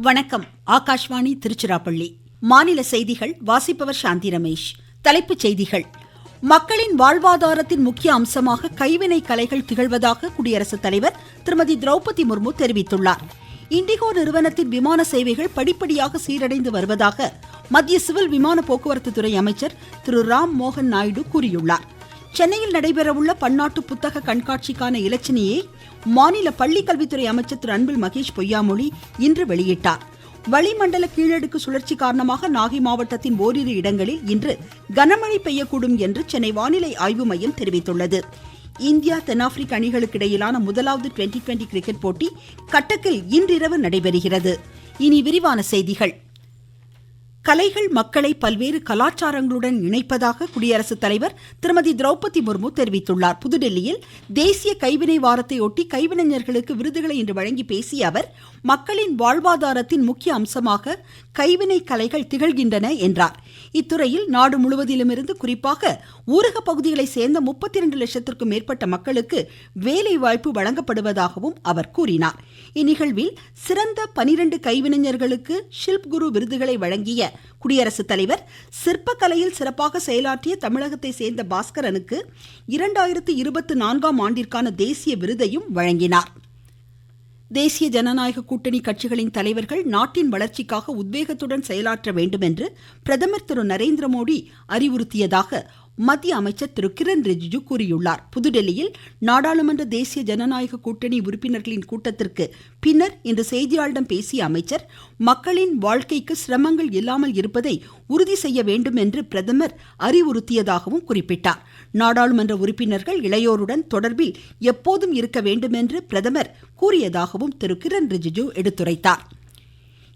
வணக்கம். ஆகாஷ்வாணி திருச்சிராப்பள்ளி. மாநில செய்திகள் வாசிப்பவர் சாந்தி ரமேஷ். தலைப்புச் செய்திகள். மக்களின் வாழ்வாதாரத்தின் முக்கிய அம்சமாக கைவினை கலைகள் திகழ்வதாக குடியரசுத் தலைவர் திருமதி திரௌபதி முர்மு தெரிவித்துள்ளார். இண்டிகோ நிறுவனத்தின் விமான சேவைகள் படிப்படியாக சீரடைந்து வருவதாக மத்திய சிவில் விமான போக்குவரத்து துறை அமைச்சர் திரு ராம் மோகன் நாயுடு கூறியுள்ளார். சென்னையில் நடைபெறவுள்ள பன்னாட்டு புத்தக கண்காட்சிக்கான இலச்சினையை மாநில பள்ளிக்கல்வித்துறை அமைச்சர் திரு அன்பில் மகேஷ் பொய்யாமொழி இன்று வெளியிட்டார். வளிமண்டல கீழடுக்கு சுழற்சி காரணமாக நாகை மாவட்டத்தின் ஓரிரு இடங்களில் இன்று கனமழை பெய்யக்கூடும் என்று சென்னை வானிலை ஆய்வு மையம் தெரிவித்துள்ளது. இந்தியா தென்னாப்பிரிக்க அணிகளுக்கு இடையிலான முதலாவது டுவெண்டி டுவெண்டி கிரிக்கெட் போட்டி கட்டக்கில் இன்றிரவு நடைபெறுகிறது. இனி விரிவான செய்திகள். கலைகள் மக்களை பல்வேறு கலாச்சாரங்களுடன் இணைப்பதாக குடியரசுத் தலைவர் திருமதி திரௌபதி முர்மு தெரிவித்துள்ளார். புதுடெல்லியில் தேசிய கைவினை வாரத்தை ஒட்டி கைவினைஞர்களுக்கு விருதுகளை இன்று வழங்கி பேசிய அவர் மக்களின் வாழ்வாதாரத்தின் முக்கிய அம்சமாக கைவினை கலைகள் திகழ்கின்றன என்றார். இத்துறையில் நாடு முழுவதிலுமிருந்து குறிப்பாக ஊரக பகுதிகளை சேர்ந்த முப்பத்தி இரண்டு லட்சத்திற்கும் மேற்பட்ட மக்களுக்கு வேலைவாய்ப்பு வழங்கப்படுவதாகவும் அவர் கூறினார். இந்நிகழ்வில் சிறந்த பனிரெண்டு கைவினைஞர்களுக்கு ஷில்ப் குரு விருதுகளை வழங்கிய குடியரசுத் தலைவர் சிற்பக்கலையில் சிறப்பாக செயலாற்றிய தமிழகத்தை சேர்ந்த பாஸ்கரனுக்கு இரண்டாயிரத்து இருபத்தி நான்காம் ஆண்டிற்கான தேசிய விருதையும் வழங்கினார். தேசிய ஜனநாயக கூட்டணி கட்சிகளின் தலைவர்கள் நாட்டின் வளர்ச்சிக்காக உத்வேகத்துடன் செயலாற்ற வேண்டும் என்று பிரதமர் திரு நரேந்திர மோடி அறிவுறுத்தியதாக மத்திய அமைச்சர் திரு கிரண் ரிஜிஜு கூறியுள்ளார். புதுடெல்லியில் நாடாளுமன்ற தேசிய ஜனநாயக கூட்டணி உறுப்பினர்களின் கூட்டத்திற்கு பின்னர் இன்று செய்தியாளர்களிடம் பேசிய அமைச்சர் மக்களின் வாழ்க்கைக்கு சிரமங்கள் இல்லாமல் இருப்பதை உறுதி செய்ய வேண்டும் என்று பிரதமர் அறிவுறுத்தியதாகவும் குறிப்பிட்டார். நாடாளுமன்ற உறுப்பினர்கள் இளையோருடன் தொடர்பில் எப்போதும் இருக்க வேண்டும் என்று பிரதமர் கூறியதாகவும் திரு. கிரண் ரிஜிஜு எடுத்துரைத்தார்.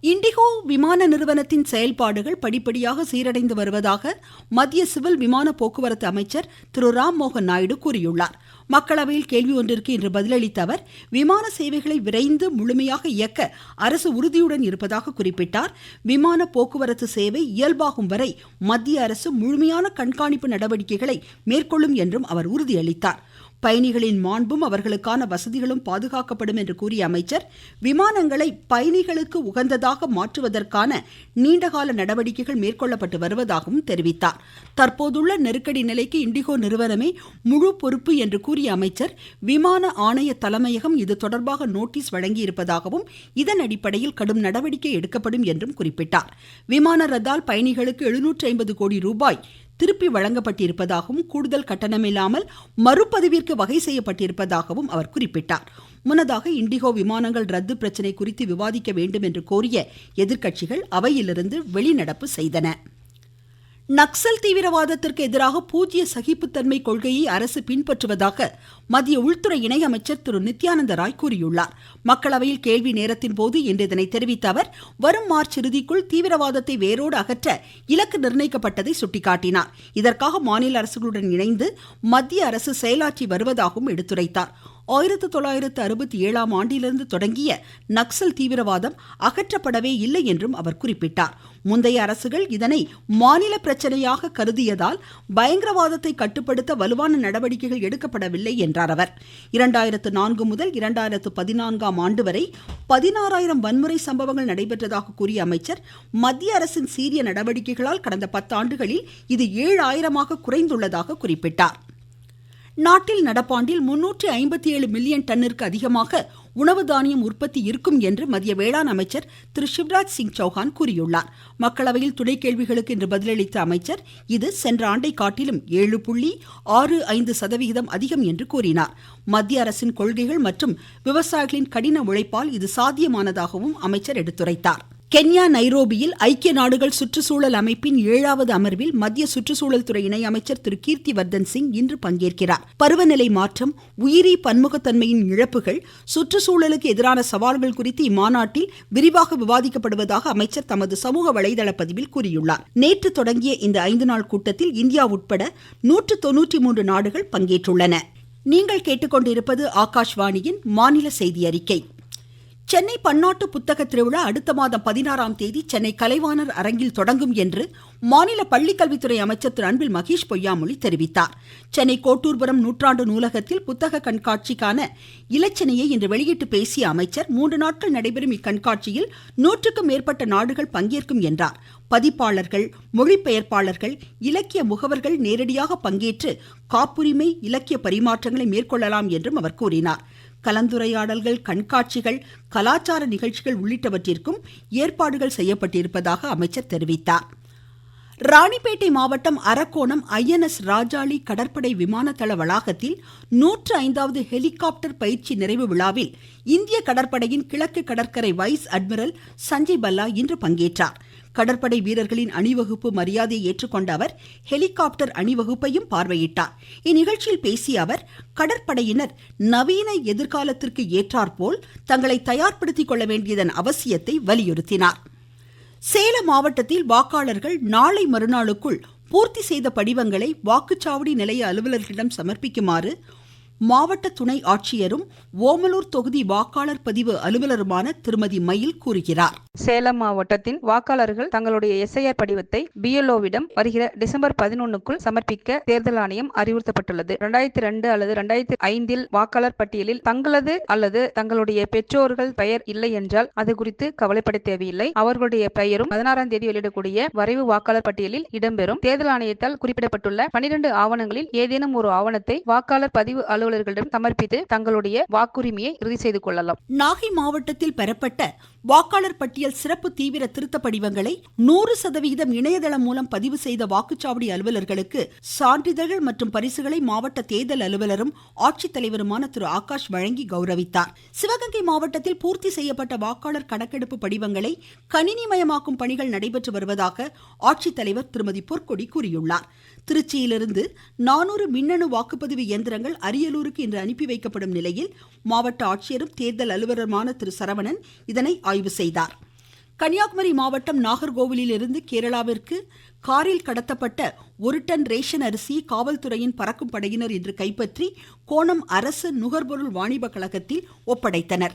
இண்டிகோ விமான நிறுவனத்தின் செயல்பாடுகள் படிப்படியாக சீரடைந்து வருவதாக மத்திய சிவில் விமான போக்குவரத்து அமைச்சர் திரு. ராம் மோகன் நாயுடு கூறியுள்ளார். மக்களவையில் கேள்வி ஒன்றிற்கு இன்று பதிலளித்த அவர் விமான சேவைகளை விரைந்து முழுமையாக இயக்க அரசு உறுதியுடன் இருப்பதாக குறிப்பிட்டார். விமான போக்குவரத்து சேவை இயல்பாகும் வரை மத்திய அரசு முழுமையான கண்காணிப்பு நடவடிக்கைகளை மேற்கொள்ளும் என்றும் அவர் உறுதியளித்தார். பயணிகளின் மாண்பும் அவர்களுக்கான வசதிகளும் பாதுகாக்கப்படும் என்று கூறிய அமைச்சர் விமானங்களை பயணிகளுக்கு உகந்ததாக மாற்றுவதற்கான நீண்டகால நடவடிக்கைகள் மேற்கொள்ளப்பட்டு வருவதாகவும் தெரிவித்தார். தற்போதுள்ள நெருக்கடி நிலைக்கு இண்டிகோ நிறுவனமே முழு பொறுப்பு என்று கூறிய அமைச்சர் விமான ஆணைய தலைமையகம் இது தொடர்பாக நோட்டீஸ் வழங்கியிருப்பதாகவும் இதன் அடிப்படையில் கடும் நடவடிக்கை எடுக்கப்படும் என்றும் குறிப்பிட்டார். விமான ரத்தால் பயணிகளுக்கு எழுநூற்றி ஐம்பது கோடி ரூபாய் திருப்பி வழங்கப்பட்டிருப்பதாகவும் கூடுதல் கட்டணமில்லாமல் மறுபதிவிற்கு வகை செய்யப்பட்டிருப்பதாகவும் அவர் குறிப்பிட்டார். முன்னதாக இண்டிகோ விமானங்கள் ரத்து பிரச்சினை குறித்து விவாதிக்க வேண்டும் என்று கோரிய எதிர்க்கட்சிகள் அவையிலிருந்து வெளிநடப்பு செய்தன. நக்சல் தீவிரவாதத்திற்கு எதிராக பூஜ்ய சகிப்புத்தன்மை கொள்கையை அரசு பின்பற்றுவதாக மத்திய உள்துறை இணையமைச்சர் திரு. நித்யானந்த ராய் கூறியுள்ளார். மக்களவையில் கேள்வி நேரத்தின் போது இன்று இதனை தெரிவித்த அவர் வரும் மார்ச் இறுதிக்குள் தீவிரவாதத்தை வேரோடு அகற்ற இலக்கு நிர்ணயிக்கப்பட்டதை சுட்டிக்காட்டினார். இதற்காக மாநில அரசுகளுடன் இணைந்து மத்திய அரசு செயலாற்றி வருவதாகவும் எடுத்துரைத்தார். ஆயிரத்தி தொள்ளாயிரத்து அறுபத்தி ஏழாம் ஆண்டிலிருந்து தொடங்கிய நக்சல் தீவிரவாதம் அகற்றப்படவே இல்லை என்றும் அவர் குறிப்பிட்டார். முந்தைய அரசுகள் இதனை மாநில பிரச்சனையாக கருதியதால் பயங்கரவாதத்தை கட்டுப்படுத்த வலுவான நடவடிக்கைகள் எடுக்கப்படவில்லை என்றார் அவர். இரண்டாயிரத்து நான்கு முதல் இரண்டாயிரத்து பதினான்காம் ஆண்டு வரை பதினாறாயிரம் வன்முறை சம்பவங்கள் நடைபெற்றதாக கூறிய அமைச்சர் மத்திய அரசின் சீரிய நடவடிக்கைகளால் கடந்த பத்தாண்டுகளில் இது ஏழு ஆயிரமாக குறைந்துள்ளதாக குறிப்பிட்டார். நாட்டில் நடப்பாண்டில் முன்னூற்றி ஐம்பத்தி ஏழு மில்லியன் டன்னிற்கு அதிகமாக உணவு தானியம் உற்பத்தி இருக்கும் என்று மத்திய வேளாண் அமைச்சர் திரு சிவராஜ் சிங் சௌஹான் கூறியுள்ளார். மக்களவையில் துணை கேள்விகளுக்கு இன்று பதிலளித்த அமைச்சர் இது சென்ற ஆண்டை காட்டிலும் ஏழு புள்ளி ஆறு ஐந்து சதவிகிதம் அதிகம் என்று கூறினார். மத்திய அரசின் கொள்கைகள் மற்றும் விவசாயிகளின் கடின உழைப்பால் இது சாத்தியமானதாகவும் அமைச்சர் எடுத்துரைத்தார். கென்யா நைரோபியில் ஐக்கிய நாடுகள் சுற்றுச்சூழல் அமைப்பின் ஏழாவது அமர்வில் மத்திய சுற்றுச்சூழல் துறை இணையமைச்சர் திரு கீர்த்தி வர்தன் சிங் இன்று பங்கேற்கிறார். பருவநிலை மாற்றம் உயிரி பன்முகத்தன்மையின் இழப்புகள் சுற்றுச்சூழலுக்கு எதிரான சவால்கள் குறித்து இம்மாநாட்டில் விரிவாக விவாதிக்கப்படுவதாக அமைச்சர் தமது சமூக வலைதள பதிவில் கூறியுள்ளார். நேற்று தொடங்கிய இந்த ஐந்து நாள் கூட்டத்தில் இந்தியா உட்பட நூற்று தொன்னூற்றி மூன்று நாடுகள் பங்கேற்றுள்ளன. நீங்கள் கேட்டுக்கொண்டிருப்பது ஆகாஷ்வாணியின் மாநில செய்தி அறிக்கை. சென்னை பன்னாட்டு புத்தக திருவிழா அடுத்த மாதம் பதினாறாம் தேதி சென்னை கலைவாணர் அரங்கில் தொடங்கும் என்று மாநில பள்ளிக்கல்வித்துறை அமைச்சர் திரு அன்பில் மகேஷ் பொய்யாமொழி தெரிவித்தார். சென்னை கோட்டூர்புரம் நூற்றாண்டு நூலகத்தில் புத்தக கண்காட்சிக்கான இலச்சினையை இன்று வெளியிட்டு பேசிய அமைச்சர் மூன்று நாட்கள் நடைபெறும் இக்கண்காட்சியில் நூற்றுக்கும் மேற்பட்ட நாடுகள் பங்கேற்கும் என்றார். பதிப்பாளர்கள் மொழிபெயர்ப்பாளர்கள் இலக்கிய முகவர்கள் நேரடியாக பங்கேற்று காப்புரிமை இலக்கிய பரிமாற்றங்களை மேற்கொள்ளலாம் என்றும் அவர் கூறினார். கலந்துரையாடல்கள் கண்காட்சிகள் கலாச்சார நிகழ்ச்சிகள் உள்ளிட்டவற்றிற்கும் ஏற்பாடுகள் செய்யப்பட்டிருப்பதாக அமைச்சர் தெரிவித்தார். ராணிப்பேட்டை மாவட்டம் அரக்கோணம் ஐஎன்எஸ் ராஜாளி கடற்படை விமான தள வளாகத்தில் நூற்று ஐந்தாவது ஹெலிகாப்டர் பயிற்சி நிறைவு விழாவில் இந்திய கடற்படையின் கிழக்கு கடற்கரை வைஸ் அட்மிரல் சஞ்சய் பல்லா இன்று பங்கேற்றார். கடற்படை வீரர்களின் அணிவகுப்பு மரியாதையை ஏற்றுக்கொண்ட அவர் ஹெலிகாப்டர் அணிவகுப்பையும் பார்வையிட்டார். இந்நிகழ்ச்சியில் பேசிய அவர் கடற்படையினர் நவீன எதிர்காலத்திற்கு ஏற்றாற்போல் தங்களை தயார்படுத்திக் கொள்ள வேண்டியதன் அவசியத்தை வலியுறுத்தினார். சேலம் மாவட்டத்தில் வாக்காளர்கள் நாளை மறுநாளுக்குள் பூர்த்தி செய்த படிவங்களை வாக்குச்சாவடி நிலைய அலுவலர்களிடம் சமர்ப்பிக்குமாறு மாவட்ட துணை ஆட்சியரும் ஓமலூர் தொகுதி வாக்காளர் பதிவு அலுவலருமான திருமதி மயில் கூறுகிறார். சேலம் மாவட்டத்தின் வாக்காளர்கள் தங்களுடைய எஸ்ஐஆர் படிவத்தை பிஎல்ஓவிடம் வருகிற டிசம்பர் பதினொன்னுக்குள் சமர்ப்பிக்க தேர்தல் ஆணையம் அறிவுறுத்தப்பட்டுள்ளது. இரண்டாயிரத்தி ரெண்டு அல்லது இரண்டாயிரத்தி ஐந்தில் வாக்காளர் பட்டியலில் தங்களது அல்லது தங்களுடைய பெற்றோர்கள் பெயர் இல்லை என்றால் அது குறித்து கவலைப்பட தேவையில்லை. அவர்களுடைய பெயரும் பதினாறாம் தேதி வெளியிடக்கூடிய வரைவு வாக்காளர் பட்டியலில் இடம்பெறும். தேர்தல் ஆணையத்தால் குறிப்பிடப்பட்டுள்ள பனிரெண்டு ஆவணங்களில் ஏதேனும் ஒரு ஆவணத்தை வாக்காளர் பதிவு அலுவலர்களிடம் சமர்ப்பித்து தங்களுடைய வாக்குரிமையை இறுதி செய்து கொள்ளலாம். நாகை மாவட்டத்தில் பெறப்பட்ட வாக்காளர் பட்டியல் சிறப்பு தீவிர திருத்த படிவங்களை நூறு சதவிகிதம் இணையதளம் மூலம் பதிவு செய்த வாக்குச்சாவடி அலுவலர்களுக்கு சான்றிதழ்கள் மற்றும் பரிசுகளை மாவட்ட தேர்தல் அலுவலரும் ஆட்சித்தலைவருமான திரு. ஆகாஷ் வழங்கி கௌரவித்தார். சிவகங்கை மாவட்டத்தில் பூர்த்தி செய்யப்பட்ட வாக்காளர் கணக்கெடுப்பு படிவங்களை கணினிமயமாக்கும் பணிகள் நடைபெற்று வருவதாக ஆட்சித்தலைவர் திருமதி பொற்கொடி கூறியுள்ளார். திருச்சியிலிருந்து நானூறு மின்னணு வாக்குப்பதிவு இயந்திரங்கள் அரியலூருக்கு இன்று அனுப்பி வைக்கப்படும் நிலையில் மாவட்ட ஆட்சியரும் தேர்தல் அலுவலருமான திரு சரவணன் இதனை ஆய்வு செய்தார். கன்னியாகுமரி மாவட்டம் நாகர்கோவிலிருந்து கேரளாவிற்கு காரில் கடத்தப்பட்ட ஒரு டன் ரேஷன் அரிசி காவல்துறையின் பறக்கும் படையினர் இன்று கைப்பற்றி கோணம் அரசு நுகர்பொருள் வாணிப கழகத்தில் ஒப்படைத்தனர்.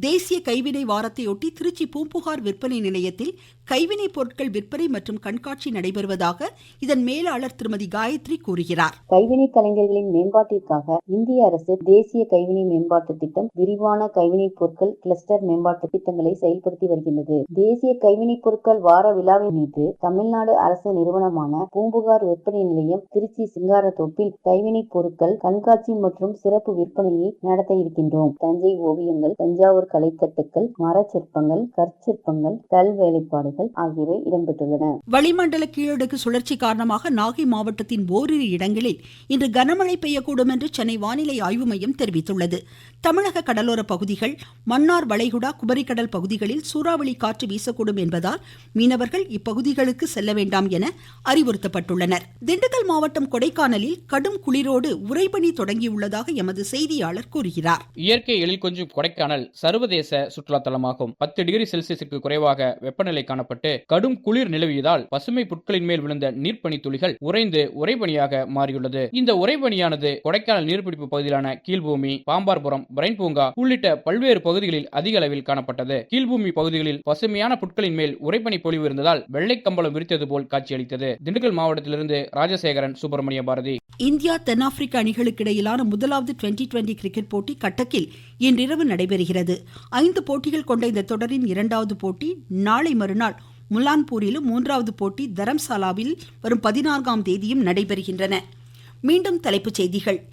தேசிய கைவினை வாரத்தையொட்டி திருச்சி பூம்புகார் விற்பனை நிலையத்தில் கைவினை பொருட்கள் விற்பனை மற்றும் கண்காட்சி நடைபெறுவதாக இதன் மேலாளர் திருமதி காயத்ரி கூறுகிறார். கைவினை கலைஞர்களின் மேம்பாட்டிற்காக இந்திய அரசு தேசிய கைவினை மேம்பாட்டு திட்டம் விரிவான கைவினை பொருட்கள் கிளஸ்டர் மேம்பாட்டு திட்டங்களை செயல்படுத்தி வருகின்றது. தேசிய கைவினை பொருட்கள் வார விழாவை முன்னிட்டு தமிழ்நாடு அரசு நிறுவனமான பூம்புகார் விற்பனை நிலையம் திருச்சி சிங்காரத்தோப்பில் கைவினைப் பொருட்கள் கண்காட்சி மற்றும் சிறப்பு விற்பனையை நடத்த இருக்கின்றோம். தஞ்சை ஓவியங்கள் தஞ்சாவூர் கலைத்தட்டுக்கள் மரச்சிற்பங்கள் கற்சிற்பங்கள் கல் வேலைப்பாடுகள் ஆகியவை இடம்பெற்றுள்ளன. வளிமண்டல கீழடுக்கு சுழற்சி காரணமாக நாகை மாவட்டத்தின் ஓரிரு இடங்களில் இன்று கனமழை பெய்யக்கூடும் என்று சென்னை வானிலை ஆய்வு மையம் தெரிவித்துள்ளது. தமிழக கடலோர பகுதிகள் மன்னார் வளைகுடா குமரிக்கடல் பகுதிகளில் சூறாவளி காற்று வீசக்கூடும் என்பதால் மீனவர்கள் இப்பகுதிகளுக்கு செல்ல வேண்டாம் என அறிவுறுத்தப்பட்டுள்ளனர். திண்டுக்கல் மாவட்டம் கொடைக்கானலில் கடும் குளிரோடு உறைபனி தொடங்கியுள்ளதாக எமது செய்தியாளர் கூறுகிறார். இயற்கை எழில் கொஞ்சம் கொடைக்கானல் சர்வதேச சுற்றுலாத்தலமாகும். பத்து டிகிரி செல்சியஸுக்கு குறைவாக வெப்பநிலை காணப்பட்டு கடும் குளிர் நிலவியதால் பசுமை புட்களின் மேல் விழுந்த நீர்ப்பனி துளிகள் உறைந்து உறைபனியாக மாறியுள்ளது. இந்த உறைபனியானது கொடைக்கானல் நீர்பிடிப்பு பகுதியிலான கீழ்பூமி பாம்பார்புரம் பிரைன் பூங்கா உள்ளிட்ட பல்வேறு பகுதிகளில் அதிக அளவில் காணப்பட்டது. கீழ்பூமி பகுதிகளில் பசுமையான புட்களின் மேல் உறைபனி பொழிவு இருந்ததால் வெள்ளை கம்பளம் விரித்தது போல் காட்சியளித்தது. திண்டுக்கல் மாவட்டத்திலிருந்து ராஜசேகரன் சுப்பிரமணிய பாரதி. இந்தியா தென்னாப்பிரிக்க அணிகளுக்கு இடையிலான முதலாவது டுவெண்டி டுவெண்டி கிரிக்கெட் போட்டி கட்டக்கில் இன்றிரவு நடைபெறுகிறது. ஐந்து போட்டிகள் கொண்ட இந்த தொடரின் இரண்டாவது போட்டி நாளை மறுநாள் முலான்பூரிலும் மூன்றாவது போட்டி தரம்சாலாவில் வரும் பதினான்காம் தேதியும் நடைபெறுகின்றன. மீண்டும் தலைப்புச் செய்திகள்.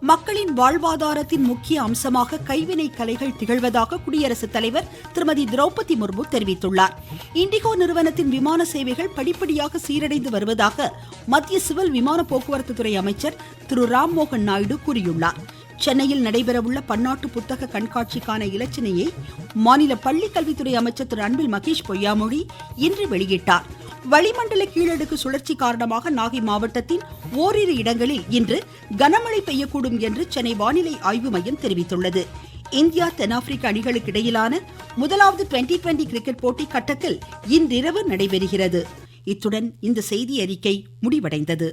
மக்களின் வாழ்வாதாரத்தின் முக்கிய அம்சமாக கைவினை கலைகள் திகழ்வதாக குடியரசுத் தலைவர் திருமதி திரௌபதி முர்மு தெரிவித்துள்ளார். இண்டிகோ நிறுவனத்தின் விமான சேவைகள் படிப்படியாக சீரடைந்து வருவதாக மத்திய சிவில் விமான போக்குவரத்து துறை அமைச்சர் திரு ராம்மோகன் நாயுடு கூறியுள்ளார். சென்னையில் நடைபெறவுள்ள பன்னாட்டு புத்தக கண்காட்சிக்கான இலச்சினையை மாநில பள்ளிக்கல்வித்துறை அமைச்சர் திரு அன்பில் மகேஷ் பொய்யாமொழி இன்று வெளியிட்டார். வளிமண்டல கீழடுக்கு சுழற்சி காரணமாக நாகை மாவட்டத்தின் ஓரிரு இடங்களில் இன்று கனமழை பெய்யக்கூடும் என்று சென்னை வானிலை ஆய்வு மையம் தெரிவித்துள்ளது. இந்தியா தென்னாப்பிரிக்க அணிகளுக்கு இடையிலான முதலாவது டுவெண்டி டுவெண்டி கிரிக்கெட் போட்டி கட்டத்தில் இன்றிரவு நடைபெறுகிறது. இத்துடன் இந்த செய்தி அறிக்கை முடிவடைந்தது.